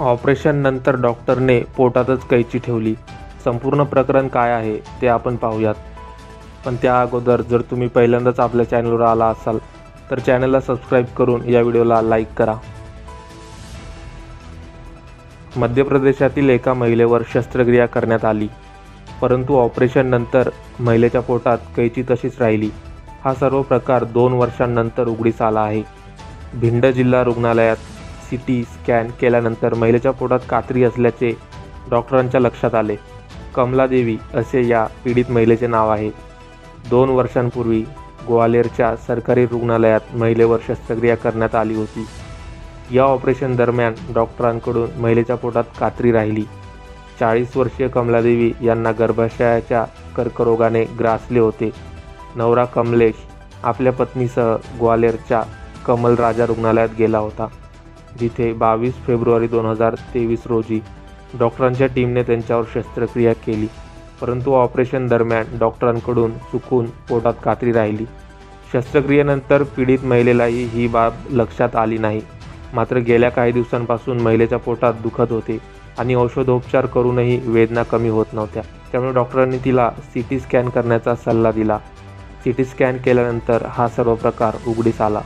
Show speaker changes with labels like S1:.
S1: ऑपरेशननंतर डॉक्टरने पोटातच कैची ठेवली. संपूर्ण प्रकरण काय आहे ते आपण पाहूयात. पण त्या अगोदर जर तुम्ही पहिल्यांदाच आपल्या चॅनलवर आला असाल तर चॅनलला सबस्क्राईब करून या व्हिडिओला लाईक करा. मध्य प्रदेशातील एका महिलेवर शस्त्रक्रिया करण्यात आली. परंतु ऑपरेशननंतर महिलेच्या पोटात कैची तशीच राहिली. हा सर्व प्रकार दोन वर्षांनंतर उघडीस आला आहे. भिंड जिल्हा रुग्णालयात सी टी स्कॅन केल्यानंतर महिलेच्या पोटात कात्री असल्याचे डॉक्टरांच्या लक्षात आले. कमलादेवी असे या पीडित महिलेचे नाव आहे. दोन वर्षांपूर्वी ग्वालेरच्या सरकारी रुग्णालयात महिलेवर शस्त्रक्रिया करण्यात आली होती. या ऑपरेशन दरम्यान डॉक्टरांकडून महिलेच्या पोटात कात्री राहिली. चाळीस वर्षीय कमलादेवी यांना गर्भाशयाच्या कर्करोगाने ग्रासले होते. नवरा कमलेश आपल्या पत्नीसह ग्वालेरच्या कमल राजा रुग्णालयात गेला होता. जिथे बावीस फेब्रुवारी दोन हजार तेवीस रोजी डॉक्टरांच्या टीमने त्यांच्यावर शस्त्रक्रिया केली. परंतु ऑपरेशन दरम्यान डॉक्टरांकडून चुकून पोटात कात्री राहिली. शस्त्रक्रियेनंतर पीडित महिलेलाही ही बाब लक्षात आली नाही. मात्र गेल्या काही दिवसांपासून महिलेच्या पोटात दुखत होते आणि औषधोपचार करूनही वेदना कमी होत नव्हत्या. त्यामुळे डॉक्टरांनी तिला सी टी स्कॅन करण्याचा सल्ला दिला. सी टी स्कॅन केल्यानंतर हा सर्व प्रकार उघडीस आला.